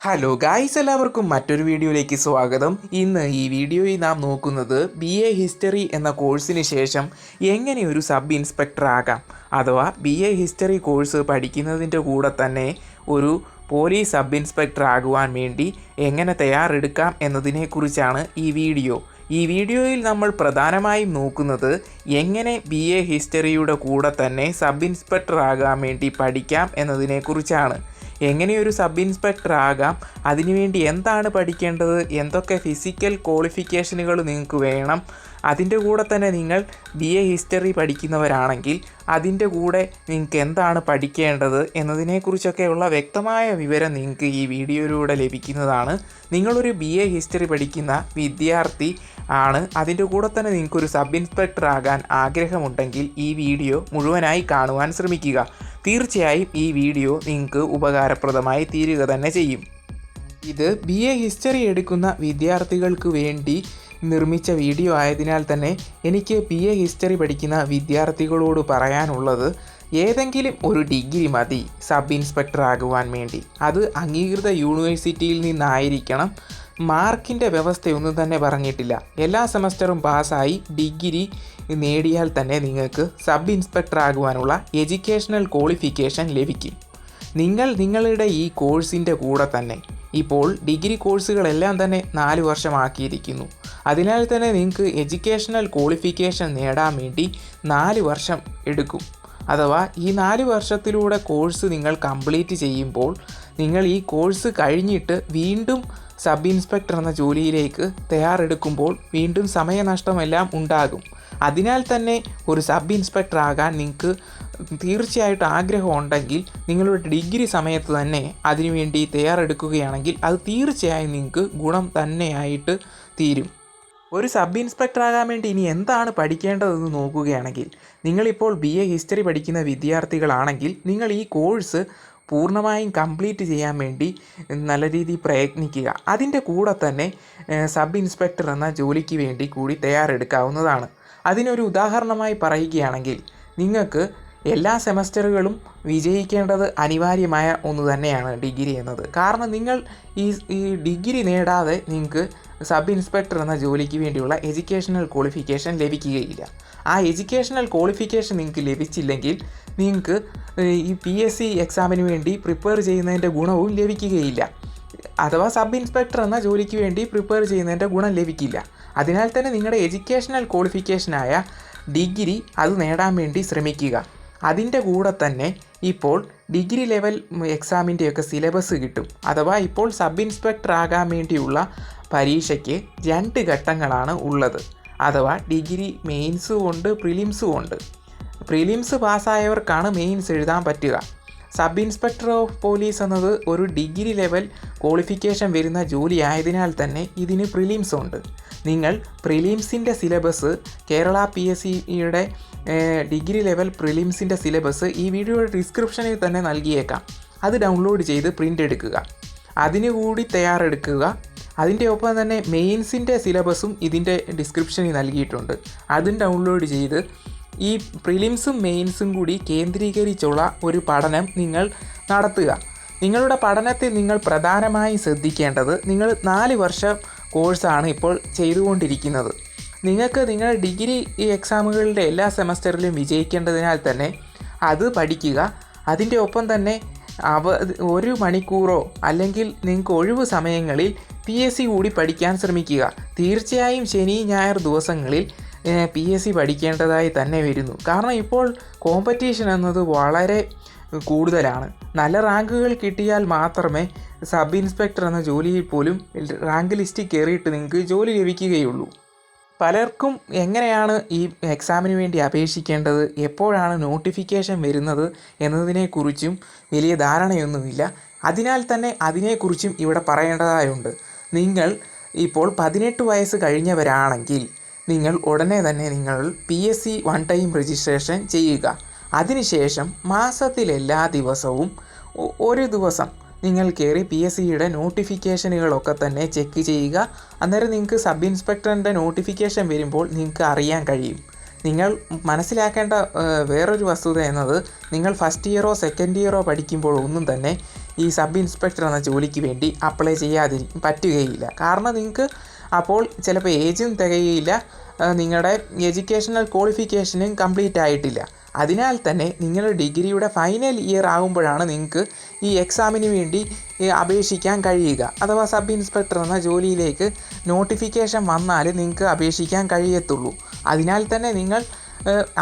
Hello guys എല്ലാവർക്കും മറ്റൊരു വീഡിയോയിലേക്ക് സ്വാഗതം. ഇന്ന് ഈ വീഡിയോയിൽ നാം നോക്കുന്നത് ബി എ ഹിസ്റ്ററി എന്ന കോഴ്സിന് ശേഷം എങ്ങനെ ഒരു സബ് ഇൻസ്പെക്ടർ ആകാം? അഥവാ ബി എ ഹിസ്റ്ററി കോഴ്സ് പഠിക്കുന്നതിന്റെ കൂടെ തന്നെ ഒരു പോലീസ് സബ് ഇൻസ്പെക്ടർ ആകുവാൻ വേണ്ടി എങ്ങനെ തയ്യാറെടുക്കാം എന്നതിനെക്കുറിച്ചാണ് ഈ വീഡിയോ. ഈ വീഡിയോയിൽ നമ്മൾ പ്രധാനമായും നോക്കുന്നത് എങ്ങനെ ബി എ ഹിസ്റ്ററിയുടെ കൂടെ തന്നെ സബ് ഇൻസ്പെക്ടർ ആകാൻ വേണ്ടി പഠിക്കാം എന്നതിനെക്കുറിച്ചാണ്. എങ്ങനെ ഒരു സബ് ഇൻസ്പെക്ടർ ആകാം അതിനുവേണ്ടി എന്താണ് പഠിക്കേണ്ടത് എന്തൊക്കെ ഫിസിക്കൽ ക്വാളിഫിക്കേഷനുകൾ നിങ്ങൾക്ക് വേണം അതിന്റെ കൂടെ തന്നെ നിങ്ങൾ ബി എ ഹിസ്റ്ററി പഠിക്കുന്നവരാണെങ്കിൽ അതിന്റെ കൂടെ നിങ്ങൾക്ക് എന്താണ് പഠിക്കേണ്ടത് എന്നതിനെക്കുറിച്ചൊക്കെയുള്ള വ്യക്തമായ വിവരം നിങ്ങൾക്ക് ഈ വീഡിയോയിലൂടെ ലഭിക്കുന്നതാണ്. നിങ്ങളൊരു ബി എ ഹിസ്റ്ററി പഠിക്കുന്ന വിദ്യാർത്ഥി ആണ്. അതിന്റെ കൂടെ തന്നെ നിങ്ങൾക്കൊരു സബ് ഇൻസ്പെക്ടർ ആകാൻ ആഗ്രഹമുണ്ടെങ്കിൽ ഈ വീഡിയോ മുഴുവനായി കാണുവാൻ ശ്രമിക്കുക. തീർച്ചയായും ഈ വീഡിയോ നിങ്ങൾക്ക് ഉപകാരപ്രദമായി തീരുക തന്നെ ചെയ്യും. ഇത് ബി എ ഹിസ്റ്ററി എടുക്കുന്ന വിദ്യാർത്ഥികൾക്ക് വേണ്ടി നിർമ്മിച്ച വീഡിയോ ആയതിനാൽ തന്നെ എനിക്ക് പി എ ഹിസ്റ്ററി പഠിക്കുന്ന വിദ്യാർത്ഥികളോട് പറയാനുള്ളത് ഏതെങ്കിലും ഒരു ഡിഗ്രി മതി സബ് ഇൻസ്പെക്ടർ ആകുവാൻ വേണ്ടി. അത് അംഗീകൃത യൂണിവേഴ്സിറ്റിയിൽ നിന്നായിരിക്കണം. മാർക്കിന്റെ വ്യവസ്ഥയൊന്നും തന്നെ പറഞ്ഞിട്ടില്ല. എല്ലാ സെമസ്റ്ററും പാസ്സായി ഡിഗ്രി നേടിയാൽ തന്നെ നിങ്ങൾക്ക് സബ് ഇൻസ്പെക്ടർ ആകുവാനുള്ള എഡ്യൂക്കേഷണൽ ക്വാളിഫിക്കേഷൻ ലഭിക്കും. നിങ്ങൾ നിങ്ങളുടെ ഈ കോഴ്സിന്റെ കൂടെ തന്നെ. ഇപ്പോൾ ഡിഗ്രി കോഴ്സുകളെല്ലാം തന്നെ നാല് വർഷമാക്കിയിരിക്കുന്നു. അതിനാൽ തന്നെ നിങ്ങൾക്ക് എഡ്യൂക്കേഷണൽ ക്വാളിഫിക്കേഷൻ നേടാൻ വേണ്ടി നാല് വർഷം എടുക്കും. അഥവാ ഈ നാല് വർഷത്തിലൂടെ കോഴ്സ് നിങ്ങൾ കംപ്ലീറ്റ് ചെയ്യുമ്പോൾ നിങ്ങൾ ഈ കോഴ്സ് കഴിഞ്ഞിട്ട് വീണ്ടും സബ് ഇൻസ്പെക്ടർ എന്ന ജോലിയിലേക്ക് തയ്യാറെടുക്കുമ്പോൾ വീണ്ടും സമയനഷ്ടമെല്ലാം ഉണ്ടാകും. അതിനാൽ തന്നെ ഒരു സബ് ഇൻസ്പെക്ടർ ആകാൻ നിങ്ങൾക്ക് തീർച്ചയായിട്ടും ആഗ്രഹമുണ്ടെങ്കിൽ നിങ്ങളുടെ ഡിഗ്രി സമയത്ത് തന്നെ അതിനുവേണ്ടി തയ്യാറെടുക്കുകയാണെങ്കിൽ അത് തീർച്ചയായും നിങ്ങൾക്ക് ഗുണം തന്നെയായിട്ട് തീരും. ഒരു സബ് ഇൻസ്പെക്ടർ ആകാൻ വേണ്ടി ഇനി എന്താണ് പഠിക്കേണ്ടതെന്ന് നോക്കുകയാണെങ്കിൽ നിങ്ങളിപ്പോൾ ബി എ ഹിസ്റ്ററി പഠിക്കുന്ന വിദ്യാർത്ഥികളാണെങ്കിൽ നിങ്ങൾ ഈ കോഴ്സ് പൂർണമായും കംപ്ലീറ്റ് ചെയ്യാൻ വേണ്ടി നല്ല രീതിയിൽ പ്രയത്നിക്കുക. അതിന്റെ കൂടെ തന്നെ സബ് ഇൻസ്പെക്ടർ എന്ന ജോലിക്ക് വേണ്ടി കൂടി തയ്യാറെടുക്കാവുന്നതാണ്. അതിനൊരു ഉദാഹരണമായി പറയുകയാണെങ്കിൽ നിങ്ങൾക്ക് എല്ലാ സെമസ്റ്ററുകളും വിജയിക്കേണ്ടത് അനിവാര്യമായ ഒന്ന് തന്നെയാണ് ഡിഗ്രി എന്നത്. കാരണം നിങ്ങൾ ഈ ഈ ഡിഗ്രി നേടാതെ നിങ്ങൾക്ക് സബ് ഇൻസ്പെക്ടർ എന്ന ജോലിക്ക് വേണ്ടിയുള്ള എഡ്യൂക്കേഷണൽ ക്വാളിഫിക്കേഷൻ ലഭിക്കുകയില്ല. ആ എഡ്യൂക്കേഷണൽ ക്വാളിഫിക്കേഷൻ നിങ്ങൾക്ക് ലഭിച്ചില്ലെങ്കിൽ നിങ്ങൾക്ക് ഈ പി എസ് സി എക്സാമിന് വേണ്ടി പ്രിപ്പയർ ചെയ്യുന്നതിന്റെ ഗുണവും ലഭിക്കുകയില്ല. അഥവാ സബ് ഇൻസ്പെക്ടർ എന്ന ജോലിക്ക് വേണ്ടി പ്രിപ്പയർ ചെയ്യുന്നതിന്റെ ഗുണം ലഭിക്കില്ല. അതിനാൽ തന്നെ നിങ്ങളുടെ എഡ്യൂക്കേഷണൽ ക്വാളിഫിക്കേഷനായ ഡിഗ്രി അത് നേടാൻ വേണ്ടി ശ്രമിക്കുക. അതിന്റെ കൂടെ തന്നെ ഇപ്പോൾ ഡിഗ്രി ലെവൽ എക്സാമിന്റെയൊക്കെ സിലബസ് കിട്ടും. അഥവാ ഇപ്പോൾ സബ് ഇൻസ്പെക്ടർ ആകാൻ വേണ്ടിയുള്ള പരീക്ഷയ്ക്ക് രണ്ട് ഘട്ടങ്ങളാണ് ഉള്ളത്. അഥവാ ഡിഗ്രി മെയിൻസും ഉണ്ട് പ്രിലിംസും ഉണ്ട്. പ്രിലിംസ് പാസ്സായവർക്കാണ് മെയിൻസ് എഴുതാൻ പറ്റുക. സബ് ഇൻസ്പെക്ടർ ഓഫ് പോലീസ് എന്നത് ഒരു ഡിഗ്രി ലെവൽ ക്വാളിഫിക്കേഷൻ വരുന്ന ജോലി ആയതിനാൽ തന്നെ ഇതിന് പ്രിലിംസ് ഉണ്ട്. നിങ്ങൾ പ്രിലിംസിന്റെ സിലബസ് കേരള പി എസ് സിയുടെ ഡിഗ്രി ലെവൽ പ്രിലിംസിന്റെ സിലബസ് ഈ വീഡിയോയുടെ ഡിസ്ക്രിപ്ഷനിൽ തന്നെ നൽകിയേക്കാം. അത് ഡൗൺലോഡ് ചെയ്ത് പ്രിന്റ് എടുക്കുക. അതിനുകൂടി തയ്യാറെടുക്കുക. അതിന്റെ ഒപ്പം തന്നെ മെയിൻസിന്റെ സിലബസും ഇതിന്റെ ഡിസ്ക്രിപ്ഷനിൽ നൽകിയിട്ടുണ്ട്. അതും ഡൗൺലോഡ് ചെയ്ത് ഈ പ്രിലിംസും മെയിൻസും കൂടി കേന്ദ്രീകരിച്ചുള്ള ഒരു പഠനം നിങ്ങൾ നടത്തുക. നിങ്ങളുടെ പഠനത്തിൽ നിങ്ങൾ പ്രധാനമായി ശ്രദ്ധിക്കേണ്ടത് നിങ്ങൾ നാല് വർഷം കോഴ്സാണ് ഇപ്പോൾ ചെയ്തുകൊണ്ടിരിക്കുന്നത്. നിങ്ങൾക്ക് നിങ്ങൾ ഡിഗ്രി എക്സാമുകളുടെ എല്ലാ സെമസ്റ്ററിലും വിജയിക്കേണ്ടതിനാൽ തന്നെ അത് പഠിക്കുക. അതിന്റെ ഒപ്പം തന്നെ അവ ഒരു മണിക്കൂറോ അല്ലെങ്കിൽ നിങ്ങൾക്ക് ഒഴിവ് സമയങ്ങളിൽ പി എസ് സി കൂടി പഠിക്കാൻ ശ്രമിക്കുക. തീർച്ചയായും ശനി ഞായർ ദിവസങ്ങളിൽ പി എസ് സി പഠിക്കേണ്ടതായി തന്നെ വരുന്നു. കാരണം ഇപ്പോൾ കോമ്പറ്റീഷൻ എന്നത് വളരെ കൂടുതലാണ്. നല്ല റാങ്കുകൾ കിട്ടിയാൽ മാത്രമേ സബ് ഇൻസ്പെക്ടർ എന്ന ജോലിയിൽ പോലും റാങ്ക് ലിസ്റ്റിൽ കയറിയിട്ട് നിങ്ങൾക്ക് ജോലി ലഭിക്കുകയുള്ളൂ. പലർക്കും എങ്ങനെയാണ് ഈ എക്സാമിന് വേണ്ടി അപേക്ഷിക്കേണ്ടത്? എപ്പോഴാണ് നോട്ടിഫിക്കേഷൻ വരുന്നത് എന്നതിനെക്കുറിച്ചും വലിയ ധാരണയൊന്നുമില്ല. അതിനാൽ തന്നെ അതിനെക്കുറിച്ചും ഇവിടെ പറയേണ്ടതായുണ്ട്. നിങ്ങൾ ഇപ്പോൾ പതിനെട്ട് വയസ്സ് കഴിഞ്ഞവരാണെങ്കിൽ നിങ്ങൾ ഉടനെ തന്നെ നിങ്ങൾ P S C one time registration ചെയ്യുക. അതിനുശേഷം മാസത്തിലെല്ലാ ദിവസവും ഒരു ദിവസം നിങ്ങൾ കയറി പി എസ് സിയുടെ നോട്ടിഫിക്കേഷനുകളൊക്കെ തന്നെ ചെക്ക് ചെയ്യുക. അന്നേരം നിങ്ങൾക്ക് സബ് ഇൻസ്പെക്ടറിന്റെ നോട്ടിഫിക്കേഷൻ വരുമ്പോൾ നിങ്ങൾക്ക് അറിയാൻ കഴിയും. നിങ്ങൾ മനസ്സിലാക്കേണ്ട വേറൊരു വസ്തുത എന്നത് നിങ്ങൾ ഫസ്റ്റ് ഇയറോ സെക്കൻഡ് ഇയറോ പഠിക്കുമ്പോൾ ഒന്നും തന്നെ ഈ സബ് ഇൻസ്പെക്ടർ എന്ന ജോലിക്ക് വേണ്ടി അപ്ലൈ ചെയ്യാതിരി പറ്റുകയില്ല. കാരണം നിങ്ങൾക്ക് അപ്പോൾ ചിലപ്പോൾ ഏജും തികയില്ല നിങ്ങളുടെ എഡ്യൂക്കേഷണൽ ക്വാളിഫിക്കേഷനും കംപ്ലീറ്റ് ആയിട്ടില്ല. അതിനാൽ തന്നെ നിങ്ങളുടെ ഡിഗ്രിയുടെ ഫൈനൽ ഇയർ ആകുമ്പോഴാണ് നിങ്ങൾക്ക് ഈ എക്സാമിന് വേണ്ടി അപേക്ഷിക്കാൻ കഴിയുക. അഥവാ സബ് ഇൻസ്പെക്ടർ എന്ന ജോലിയിലേക്ക് നോട്ടിഫിക്കേഷൻ വന്നാൽ നിങ്ങൾക്ക് അപേക്ഷിക്കാൻ കഴിയത്തുള്ളൂ. അതിനാൽ തന്നെ നിങ്ങൾ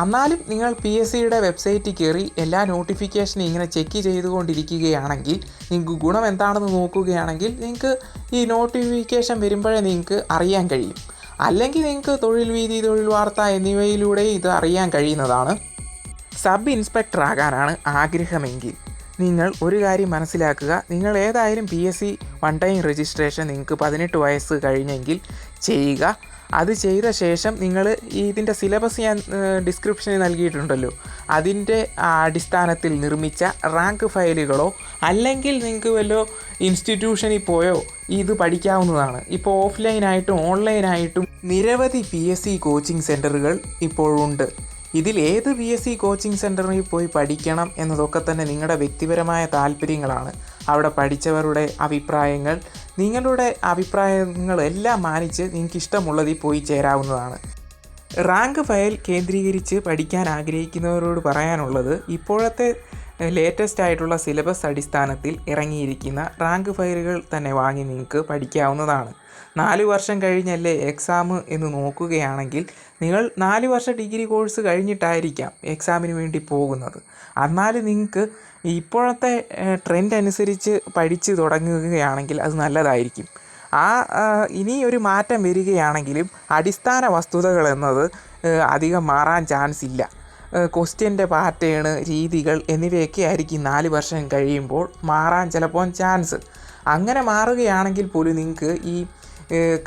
എന്നാലും നിങ്ങൾ പി എസ് സിയുടെ വെബ്സൈറ്റിൽ കയറി എല്ലാ നോട്ടിഫിക്കേഷനും ഇങ്ങനെ ചെക്ക് ചെയ്തുകൊണ്ടിരിക്കുകയാണെങ്കിൽ നിങ്ങൾക്ക് ഗുണം എന്താണെന്ന് നോക്കുകയാണെങ്കിൽ നിങ്ങൾക്ക് ഈ നോട്ടിഫിക്കേഷൻ വരുമ്പോഴേ നിങ്ങൾക്ക് അറിയാൻ കഴിയും. അല്ലെങ്കിൽ നിങ്ങൾക്ക് തൊഴിൽ വീതി തൊഴിൽ വാർത്ത എന്നിവയിലൂടെ ഇത് അറിയാൻ കഴിയുന്നതാണ്. സബ് ഇൻസ്പെക്ടർ ആകാനാണ് ആഗ്രഹമെങ്കിൽ നിങ്ങൾ ഒരു കാര്യം മനസ്സിലാക്കുക. നിങ്ങൾ ഏതായാലും P S C one time registration നിങ്ങൾക്ക് പതിനെട്ട് വയസ്സ് കഴിഞ്ഞെങ്കിൽ ചെയ്യുക. അത് ചെയ്ത ശേഷം നിങ്ങൾ ഇതിന്റെ സിലബസ് ഞാൻ ഡിസ്ക്രിപ്ഷനിൽ നൽകിയിട്ടുണ്ടല്ലോ. അതിന്റെ അടിസ്ഥാനത്തിൽ നിർമ്മിച്ച റാങ്ക് ഫയലുകളോ അല്ലെങ്കിൽ നിങ്ങൾക്ക് വല്ലോ ഇൻസ്റ്റിറ്റ്യൂഷനിൽ പോയോ ഇത് പഠിക്കാവുന്നതാണ്. ഇപ്പോൾ ഓഫ്ലൈനായിട്ടും ഓൺലൈനായിട്ടും നിരവധി പി എസ് സി കോച്ചിങ് സെന്ററുകൾ ഇപ്പോഴുണ്ട്. ഇതിൽ ഏത് പി എസ് സി കോച്ചിങ് സെന്ററിൽ പോയി പഠിക്കണം എന്നതൊക്കെ തന്നെ നിങ്ങളുടെ വ്യക്തിപരമായ താല്പര്യങ്ങളാണ്. അവിടെ പഠിച്ചവരുടെ അഭിപ്രായങ്ങൾ നിങ്ങളുടെ അഭിപ്രായങ്ങൾ എല്ലാം മാനിച്ച് നിങ്ങൾക്ക് ഇഷ്ടമുള്ളതിൽ പോയി ചേരാവുന്നതാണ്. റാങ്ക് ഫയൽ കേന്ദ്രീകരിച്ച് പഠിക്കാൻ ആഗ്രഹിക്കുന്നവരോട് പറയാനുള്ളത് ഇപ്പോഴത്തെ ലേറ്റസ്റ്റ് ആയിട്ടുള്ള സിലബസ് അടിസ്ഥാനത്തിൽ ഇറങ്ങിയിരിക്കുന്ന റാങ്ക് ഫയലുകൾ തന്നെ വാങ്ങി നിങ്ങൾക്ക് പഠിക്കാവുന്നതാണ്. നാല് വർഷം കഴിഞ്ഞല്ലേ എക്സാം എന്ന് നോക്കുകയാണെങ്കിൽ നിങ്ങൾ നാല് വർഷ ഡിഗ്രി കോഴ്സ് കഴിഞ്ഞിട്ടായിരിക്കാം എക്സാമിന് വേണ്ടി പോകുന്നത്. എന്നാലും നിങ്ങൾക്ക് ഇപ്പോഴത്തെ ട്രെൻഡ് അനുസരിച്ച് പഠിച്ച് തുടങ്ങുകയാണെങ്കിൽ അത് നല്ലതായിരിക്കും. ആ ഇനി ഒരു മാറ്റം വരികയാണെങ്കിലും അടിസ്ഥാന വസ്തുതകൾ എന്നത് അധികം മാറാൻ ചാൻസ് ഇല്ല. ക്വസ്റ്റ്യന്റെ പാറ്റേൺ രീതികൾ എന്നിവയൊക്കെ ആയിരിക്കും നാല് വർഷം കഴിയുമ്പോൾ മാറാൻ ചിലപ്പോൾ ചാൻസ് അങ്ങനെ മാറുകയാണെങ്കിൽ പോലും നിങ്ങൾക്ക് ഈ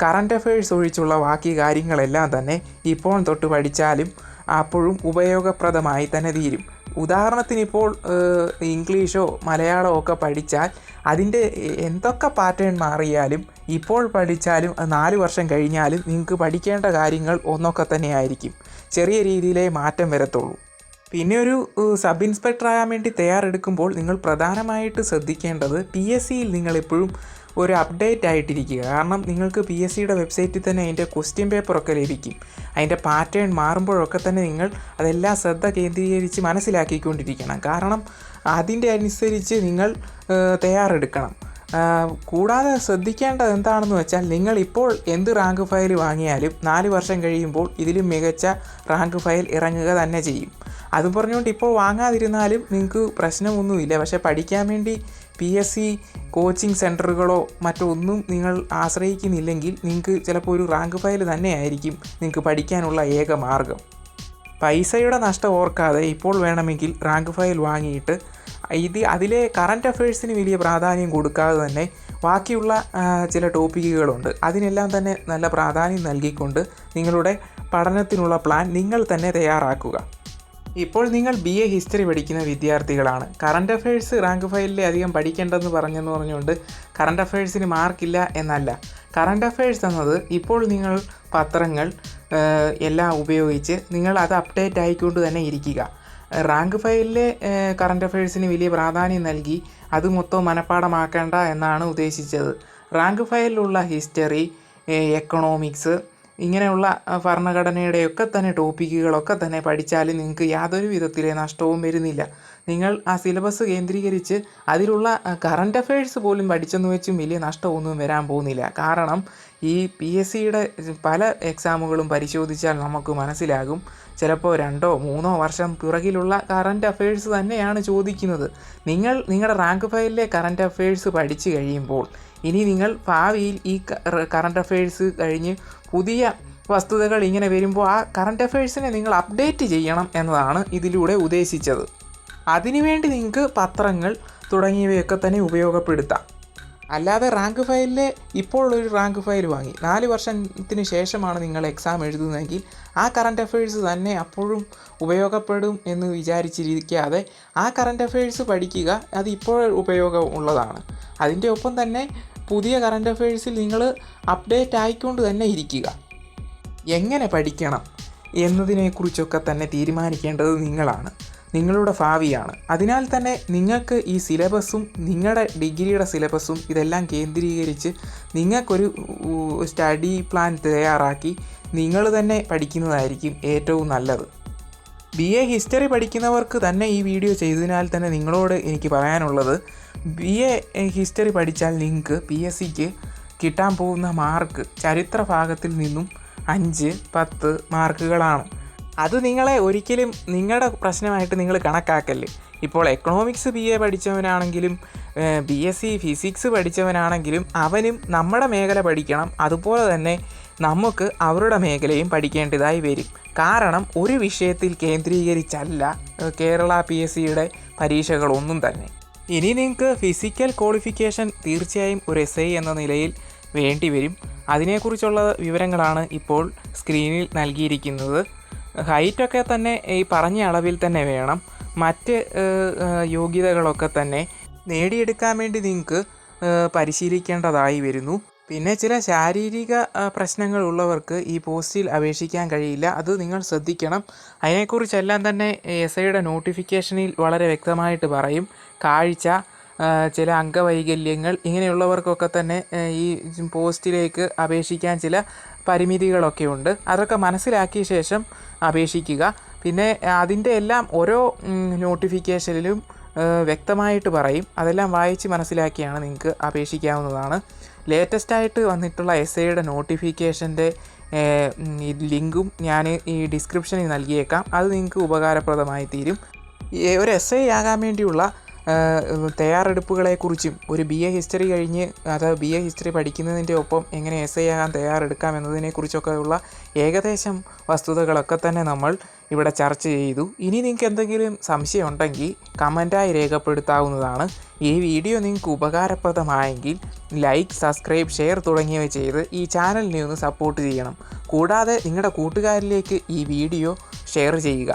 കറണ്ട് അഫയേഴ്സ് ഒഴിച്ചുള്ള ബാക്കി കാര്യങ്ങളെല്ലാം തന്നെ ഇപ്പോൾ തൊട്ട് പഠിച്ചാലും അപ്പോഴും ഉപയോഗപ്രദമായി തന്നെ തീരും. ഉദാഹരണത്തിന് ഇപ്പോൾ ഇംഗ്ലീഷോ മലയാളമോ ഒക്കെ പഠിച്ചാൽ അതിന്റെ എന്തൊക്കെ പാറ്റേൺ മാറിയാലും ഇപ്പോൾ പഠിച്ചാലും നാല് വർഷം കഴിഞ്ഞാലും നിങ്ങൾക്ക് പഠിക്കേണ്ട കാര്യങ്ങൾ ഒന്നൊക്കെ തന്നെ ആയിരിക്കും ചെറിയ രീതിയിലേ മാറ്റം വരത്തുള്ളൂ. പിന്നെ ഒരു സബ് ഇൻസ്പെക്ടർ ആകാൻ വേണ്ടി തയ്യാറെടുക്കുമ്പോൾ നിങ്ങൾ പ്രധാനമായിട്ട് ശ്രദ്ധിക്കേണ്ടത് പി എസ് സിയിൽ നിങ്ങൾ എപ്പോഴും ഒരു അപ്ഡേറ്റ് ആയിട്ടിരിക്കുക. കാരണം നിങ്ങൾക്ക് പി എസ് സിയുടെ വെബ്സൈറ്റിൽ തന്നെ അതിന്റെ ക്വസ്റ്റ്യൻ പേപ്പറൊക്കെ ലഭിക്കും. അതിന്റെ പാറ്റേൺ മാറുമ്പോഴൊക്കെ തന്നെ നിങ്ങൾ അതെല്ലാം ശ്രദ്ധ കേന്ദ്രീകരിച്ച് മനസ്സിലാക്കിക്കൊണ്ടിരിക്കണം. കാരണം അതിന്റെ അനുസരിച്ച് നിങ്ങൾ തയ്യാറെടുക്കണം. കൂടാതെ ശ്രദ്ധിക്കേണ്ടത് എന്താണെന്ന് വെച്ചാൽ നിങ്ങൾ ഇപ്പോൾ എന്ത് റാങ്ക് ഫയൽ വാങ്ങിയാലും നാല് വർഷം കഴിയുമ്പോൾ ഇതിലും മികച്ച റാങ്ക് ഫയൽ ഇറങ്ങുക തന്നെ ചെയ്യും. അത് പറഞ്ഞുകൊണ്ട് ഇപ്പോൾ വാങ്ങാതിരുന്നാലും നിങ്ങൾക്ക് പ്രശ്നമൊന്നുമില്ല. പക്ഷേ പഠിക്കാൻ വേണ്ടി പി എസ് സി കോച്ചിങ് സെന്ററുകളോ മറ്റോ ഒന്നും നിങ്ങൾ ആശ്രയിക്കുന്നില്ലെങ്കിൽ നിങ്ങൾക്ക് ചിലപ്പോൾ ഒരു റാങ്ക് ഫയൽ തന്നെയായിരിക്കും നിങ്ങൾക്ക് പഠിക്കാനുള്ള ഏക മാർഗം. പൈസയുടെ നഷ്ടം ഓർക്കാതെ ഇപ്പോൾ വേണമെങ്കിൽ റാങ്ക് ഫയൽ വാങ്ങിയിട്ട് ഇത് അതിലെ കറണ്ട് അഫയേഴ്സിന് വലിയ പ്രാധാന്യം കൊടുക്കാതെ തന്നെ ബാക്കിയുള്ള ചില ടോപ്പിക്കുകളുണ്ട് അതിനെല്ലാം തന്നെ നല്ല പ്രാധാന്യം നൽകിക്കൊണ്ട് നിങ്ങളുടെ പഠനത്തിനുള്ള പ്ലാൻ നിങ്ങൾ തന്നെ തയ്യാറാക്കുക. ഇപ്പോൾ നിങ്ങൾ ബി എ ഹിസ്റ്ററി പഠിക്കുന്ന വിദ്യാർത്ഥികളാണ്. കറണ്ട് അഫയേഴ്സ് റാങ്ക് ഫയലിലെ അധികം പഠിക്കേണ്ടെന്ന് പറഞ്ഞെന്ന് പറഞ്ഞുകൊണ്ട് കറണ്ട് അഫയേഴ്സിന് മാർക്കില്ല എന്നല്ല. കറണ്ട് അഫയേഴ്സ് എന്നത് ഇപ്പോൾ നിങ്ങൾ പത്രങ്ങൾ എല്ലാം ഉപയോഗിച്ച് നിങ്ങൾ അത് അപ്ഡേറ്റ് ആയിക്കൊണ്ട് തന്നെ ഇരിക്കുക. റാങ്ക് ഫയലിലെ കറണ്ട് അഫയേഴ്സിന് വലിയ പ്രാധാന്യം നൽകി അത് മൊത്തം മനഃപ്പാടമാക്കേണ്ട എന്നാണ് ഉദ്ദേശിച്ചത്. റാങ്ക് ഫയലിലുള്ള ഹിസ്റ്ററി എക്കണോമിക്സ് ഇങ്ങനെയുള്ള ഭരണഘടനയുടെയൊക്കെ തന്നെ ടോപ്പിക്കുകളൊക്കെ തന്നെ പഠിച്ചാലും നിങ്ങൾക്ക് യാതൊരു വിധത്തിലെ നഷ്ടവും വരുന്നില്ല. നിങ്ങൾ ആ സിലബസ് കേന്ദ്രീകരിച്ച് അതിലുള്ള കറണ്ട് അഫയേഴ്സ് പോലും പഠിച്ചെന്ന് വെച്ചും വലിയ നഷ്ടമൊന്നും വരാൻ പോകുന്നില്ല. കാരണം ഈ പി എസ് സിയുടെ പല എക്സാമുകളും പരിശോധിച്ചാൽ നമുക്ക് മനസ്സിലാകും. ചിലപ്പോൾ രണ്ടോ മൂന്നോ വർഷം പിറകിലുള്ള കറണ്ട് അഫയേഴ്സ് തന്നെയാണ് ചോദിക്കുന്നത്. നിങ്ങൾ നിങ്ങളുടെ റാങ്ക് ഫയലിലെ കറണ്ട് അഫയേഴ്സ് പഠിച്ചു കഴിയുമ്പോൾ ഇനി നിങ്ങൾ ഭാവിയിൽ ഈ കറണ്ട് അഫയേഴ്സ് കഴിഞ്ഞ് പുതിയ വസ്തുതകൾ ഇങ്ങനെ വരുമ്പോൾ ആ കറണ്ട് അഫയേഴ്സിനെ നിങ്ങൾ അപ്ഡേറ്റ് ചെയ്യണം എന്നതാണ് ഇതിലൂടെ ഉദ്ദേശിച്ചത്. അതിനുവേണ്ടി നിങ്ങൾക്ക് പത്രങ്ങൾ തുടങ്ങിയവയൊക്കെ തന്നെ ഉപയോഗപ്പെടുത്താം. അല്ലാതെ റാങ്ക് ഫയലിലെ ഇപ്പോൾ ഒരു റാങ്ക് ഫയൽ വാങ്ങി. നാല് വർഷത്തിന് ശേഷമാണ് നിങ്ങൾ എക്സാം എഴുതുന്നതെങ്കിൽ ആ കറണ്ട് അഫയേഴ്സ് തന്നെ അപ്പോഴും ഉപയോഗപ്പെടും എന്ന് വിചാരിച്ചിരിക്കാതെ ആ കറണ്ട് അഫയേഴ്സ് പഠിക്കുക അത് ഇപ്പോൾ ഉപയോഗം ഉള്ളതാണ്. അതിന്റെ ഒപ്പം തന്നെ പുതിയ കറണ്ട് അഫയേഴ്സിൽ നിങ്ങൾ അപ്ഡേറ്റ് ആയിക്കൊണ്ട് തന്നെ ഇരിക്കുക. എങ്ങനെ പഠിക്കണം എന്നതിനെക്കുറിച്ചൊക്കെ തന്നെ തീരുമാനിക്കേണ്ടത് നിങ്ങളാണ്. നിങ്ങളുടെ ഭാവിയാണ്. അതിനാൽ തന്നെ നിങ്ങൾക്ക് ഈ സിലബസും നിങ്ങളുടെ ഡിഗ്രിയുടെ സിലബസും ഇതെല്ലാം കേന്ദ്രീകരിച്ച് നിങ്ങൾക്കൊരു സ്റ്റഡി പ്ലാൻ തയ്യാറാക്കി നിങ്ങൾ തന്നെ പഠിക്കുന്നതായിരിക്കും ഏറ്റവും നല്ലത്. ബി എ ഹിസ്റ്ററി പഠിക്കുന്നവർക്ക് തന്നെ ഈ വീഡിയോ ചെയ്തതിനാൽ തന്നെ നിങ്ങളോട് എനിക്ക് പറയാനുള്ളത് ബി എ ഹിസ്റ്ററി പഠിച്ചാൽ നിങ്ങൾക്ക് പി എസ് സിക്ക് കിട്ടാൻ പോകുന്ന മാർക്ക് ചരിത്ര ഭാഗത്തിൽ നിന്നും അഞ്ച് പത്ത് മാർക്കുകളാണ് അത് നിങ്ങളെ ഒരിക്കലും നിങ്ങളുടെ പ്രശ്നമായിട്ട് നിങ്ങൾ കണക്കാക്കല്ലേ. ഇപ്പോൾ എക്കണോമിക്സ് ബി എ പഠിച്ചവനാണെങ്കിലും ബി എസ് സി ഫിസിക്സ് പഠിച്ചവനാണെങ്കിലും അവനും നമ്മുടെ മേഖല പഠിക്കണം. അതുപോലെ തന്നെ നമുക്ക് അവരുടെ മേഖലയും പഠിക്കേണ്ടതായി വരും. കാരണം ഒരു വിഷയത്തിൽ കേന്ദ്രീകരിച്ചല്ല കേരള പി എസ് സിയുടെ പരീക്ഷകളൊന്നും തന്നെ. ഇനി നിങ്ങൾക്ക് ഫിസിക്കൽ ക്വാളിഫിക്കേഷൻ തീർച്ചയായും ഒരു എസ് ഐ എന്ന നിലയിൽ വേണ്ടിവരും അതിനെക്കുറിച്ചുള്ള വിവരങ്ങളാണ് ഇപ്പോൾ സ്ക്രീനിൽ നൽകിയിരിക്കുന്നത്. ഹൈറ്റൊക്കെ തന്നെ ഈ പറഞ്ഞ അളവിൽ തന്നെ വേണം. മറ്റ് യോഗ്യതകളൊക്കെ തന്നെ നേടിയെടുക്കാൻ വേണ്ടി നിങ്ങൾക്ക് പരിശീലിക്കേണ്ടതായി വരുന്നു. പിന്നെ ചില ശാരീരിക പ്രശ്നങ്ങൾ ഉള്ളവർക്ക് ഈ പോസ്റ്റിൽ അപേക്ഷിക്കാൻ കഴിയില്ല. അത് നിങ്ങൾ ശ്രദ്ധിക്കണം. അതിനെക്കുറിച്ചെല്ലാം തന്നെ എസ് ഐയുടെ നോട്ടിഫിക്കേഷനിൽ വളരെ വ്യക്തമായിട്ട് പറയും. കാഴ്ച ചില അംഗവൈകല്യങ്ങൾ ഇങ്ങനെയുള്ളവർക്കൊക്കെ തന്നെ ഈ പോസ്റ്റിലേക്ക് അപേക്ഷിക്കാൻ ചില പരിമിതികളൊക്കെ ഉണ്ട് അതൊക്കെ മനസ്സിലാക്കിയ ശേഷം അപേക്ഷിക്കുക. പിന്നെ അതിന്റെ എല്ലാം ഓരോ നോട്ടിഫിക്കേഷനിലും വ്യക്തമായിട്ട് പറയും. അതെല്ലാം വായിച്ച് മനസ്സിലാക്കിയാണ് നിങ്ങൾക്ക് അപേക്ഷിക്കാവുന്നതാണ്. ലേറ്റസ്റ്റ് ആയിട്ട് വന്നിട്ടുള്ള എസ് ഐയുടെ നോട്ടിഫിക്കേഷന്റെ ലിങ്കും ഞാൻ ഈ ഡിസ്ക്രിപ്ഷനിൽ നൽകിയേക്കാം. അത് നിങ്ങൾക്ക് ഉപകാരപ്രദമായി തീരും. ഒരു എസ് ഐ ആകാൻ വേണ്ടിയുള്ള തയ്യാറെടുപ്പുകളെക്കുറിച്ചും ഒരു ബി എ ഹിസ്റ്ററി കഴിഞ്ഞ് അത് ബി എ ഹിസ്റ്ററി പഠിക്കുന്നതിന്റെ ഒപ്പം എങ്ങനെ എസ് ഐ ആകാൻ തയ്യാറെടുക്കാം എന്നതിനെക്കുറിച്ചൊക്കെയുള്ള ഏകദേശം വസ്തുതകളൊക്കെ തന്നെ നമ്മൾ ഇവിടെ ചർച്ച ചെയ്തു. ഇനി നിങ്ങൾക്ക് എന്തെങ്കിലും സംശയം ഉണ്ടെങ്കിൽ കമന്റായി രേഖപ്പെടുത്താവുന്നതാണ്. ഈ വീഡിയോ നിങ്ങൾക്ക് ഉപകാരപ്രദമായെങ്കിൽ ലൈക്ക് സബ്സ്ക്രൈബ് ഷെയർ തുടങ്ങിയവ ചെയ്ത് ഈ ചാനലിനെ ഒന്ന് സപ്പോർട്ട് ചെയ്യണം. കൂടാതെ നിങ്ങളുടെ കൂട്ടുകാരിലേക്ക് ഈ വീഡിയോ ഷെയർ ചെയ്യുക.